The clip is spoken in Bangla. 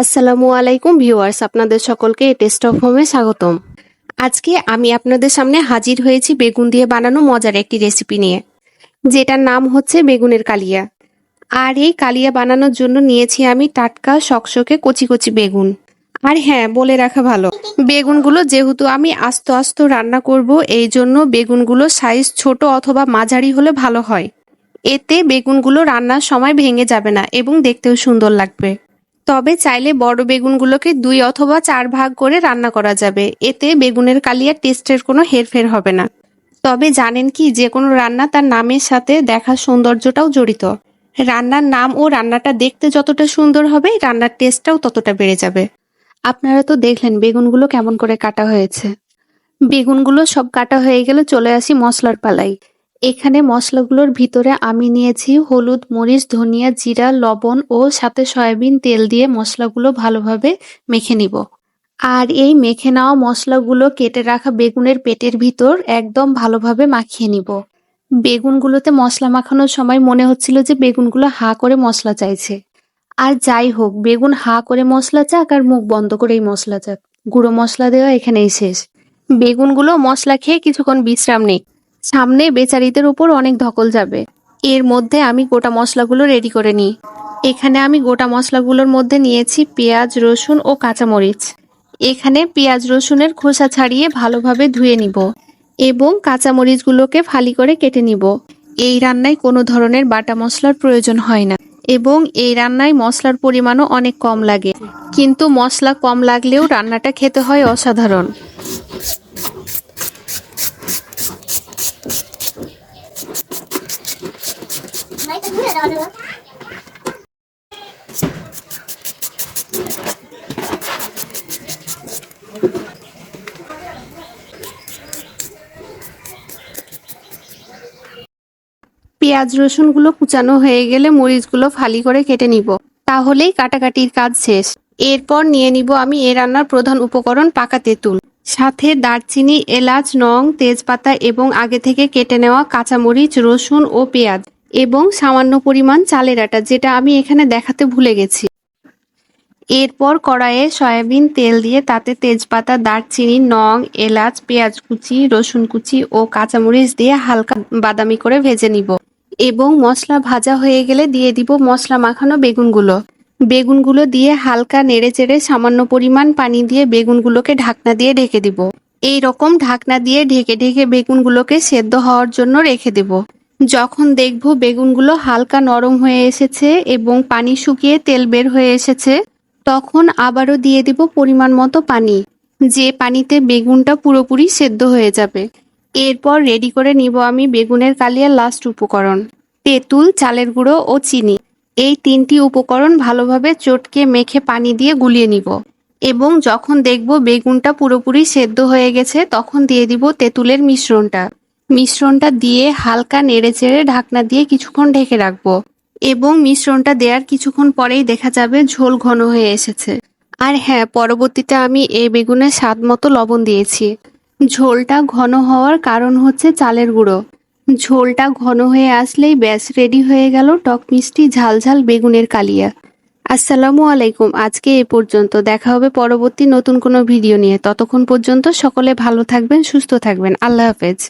আসসালামু আলাইকুম ভিউয়ার্স, আপনাদের সকলকে টেস্ট অফ হোমে স্বাগতম। আজকে আমি আপনাদের সামনে হাজির হয়েছি বেগুন দিয়ে বানানো মজার একটি রেসিপি নিয়ে, যেটার নাম হচ্ছে বেগুনের কালিয়া। আর এই কালিয়া বানানোর জন্য নিয়েছি আমি টাটকা শকশকে কচি কচি বেগুন। আর হ্যাঁ বলে রাখা ভালো, বেগুনগুলো যেহেতু আমি আস্ত আস্ত রান্না করব, এই জন্য বেগুনগুলো সাইজ ছোট অথবা মাঝারি হলে ভালো হয়। এতে বেগুনগুলো রান্নার সময় ভেঙে যাবে না এবং দেখতেও সুন্দর লাগবে। তবে চাইলে বড় বেগুনগুলোকে দুই অথবা চার ভাগ করে রান্না করা যাবে। এতে বেগুনের কালিয়ার টেস্টের কোনো হেরফের হবে না। তবে জানেন কি, যে কোনো রান্না তার নামের সাথে দেখার সৌন্দর্যটাও জড়িত। রান্নার নাম ও রান্নাটা দেখতে যতটা সুন্দর হবে, রান্নার টেস্টটাও ততটা বেড়ে যাবে। আপনারা তো দেখলেন বেগুনগুলো কেমন করে কাটা হয়েছে। বেগুনগুলো সব কাটা হয়ে গেলে চলে আসি মশলার পালাই এখানে মশলাগুলোর ভিতরে আমি নিয়েছি হলুদ, মরিচ, ধনিয়া, জিরা, লবণ ও সাথে সয়াবিন তেল দিয়ে মশলাগুলো ভালোভাবে মেখে নিব। আর এই মেখে নেওয়া মশলাগুলো কেটে রাখা বেগুনের পেটের ভিতর একদম ভালোভাবে মাখিয়ে নিব। বেগুনগুলোতে মশলা মাখানোর সময় মনে হচ্ছিল যে বেগুনগুলো হা করে মশলা চাইছে। আর যাই হোক, বেগুন হা করে মশলা চাক আর মুখ বন্ধ করেই মশলা চাক। গুঁড়ো মশলা দেওয়া এখানেই শেষ। বেগুনগুলো মশলা খেয়ে কিছুক্ষণ বিশ্রাম নেই। সামনে বেচারিদের উপর অনেক ধকল যাবে। এর মধ্যে আমি গোটা মশলাগুলো রেডি করে নিই। এখানে আমি গোটা মশলাগুলোর মধ্যে নিয়েছি পেঁয়াজ, রসুন ও কাঁচামরিচ। এখানে পেঁয়াজ, রসুনের খোসা ছাড়িয়ে ভালোভাবে ধুয়ে নিব এবং কাঁচামরিচগুলোকে ফালি করে কেটে নিব। এই রান্নায় কোনো ধরনের বাটা মশলার প্রয়োজন হয় না এবং এই রান্নায় মশলার পরিমাণও অনেক কম লাগে। কিন্তু মশলা কম লাগলেও রান্নাটা খেতে হয় অসাধারণ। পেঁয়াজ রসুনগুলো কুচানো হয়ে গেলে মরিচগুলো ফালি করে কেটে নিব। তাহলেই কাটাকাটির কাজ শেষ। এরপর নিয়ে নিব আমি এ রান্নার প্রধান উপকরণ পাকা তেঁতুল। সাথে দারচিনি, এলাচ, নং, তেজপাতা এবং আগে থেকে কেটে নেওয়া কাঁচামরিচ, রসুন ও পেঁয়াজ। এবং সামান্য পরিমাণ চালের আটা, যেটা আমি এখানে দেখাতে ভুলে গেছি। এরপর কড়াইয়ে সয়াবিন তেল দিয়ে তাতে তেজপাতা, দারচিনি, নং, এলাচ, পেঁয়াজ কুচি, রসুন কুচি ও কাঁচামরিচ দিয়ে হালকা বাদামি করে ভেজে নিব। এবং মশলা ভাজা হয়ে গেলে দিয়ে দিব মশলা মাখানো বেগুনগুলো। বেগুনগুলো দিয়ে হালকা নেড়ে চেড়ে সামান্য পরিমাণ পানি দিয়ে বেগুনগুলোকে ঢাকনা দিয়ে ঢেকে দিব। এই রকম ঢাকনা দিয়ে ঢেকে ঢেকে বেগুনগুলোকে সেদ্ধ হওয়ার জন্য রেখে দেব। যখন দেখব বেগুনগুলো হালকা নরম হয়ে এসেছে এবং পানি শুকিয়ে তেল বের হয়ে এসেছে, তখন আবারও দিয়ে দিব পরিমাণ মতো পানি। যে পানিতে বেগুনটা পুরোপুরি সেদ্ধ হয়ে যাবে। এরপর রেডি করে নিব আমি বেগুনের কালিয়ার লাস্ট উপকরণ। তেঁতুল, চালের গুঁড়ো ও চিনি। এই তিনটি উপকরণ ভালোভাবে চটকে মেখে পানি দিয়ে গুলিয়ে নিব। এবং যখন দেখব বেগুনটা পুরোপুরি সেদ্ধ হয়ে গেছে, তখন দিয়ে দিব তেঁতুলের মিশ্রণটা। মিশ্রণটা দিয়ে হালকা নেড়ে চেড়ে ঢাকনা দিয়ে কিছুক্ষণ ঢেকে রাখব এবং মিশ্রণটা দেওয়ার কিছুক্ষণ পরেই দেখা যাবে ঝোল ঘন হয়ে এসেছে। আর হ্যাঁ পরবর্তীতে আমি এই বেগুনের স্বাদ মতো লবণ দিয়েছি। ঝোলটা ঘন হওয়ার কারণ হচ্ছে চালের গুঁড়ো। ঝোলটা ঘন হয়ে আসলেই ব্যাস, রেডি হয়ে গেল টক মিষ্টি ঝালঝাল বেগুনের কালিয়া। আসসালামু আলাইকুম, আজকে এ পর্যন্ত। দেখা হবে পরবর্তী নতুন কোনো ভিডিও নিয়ে। ততক্ষণ পর্যন্ত সকলে ভালো থাকবেন, সুস্থ থাকবেন। আল্লাহ হাফেজ।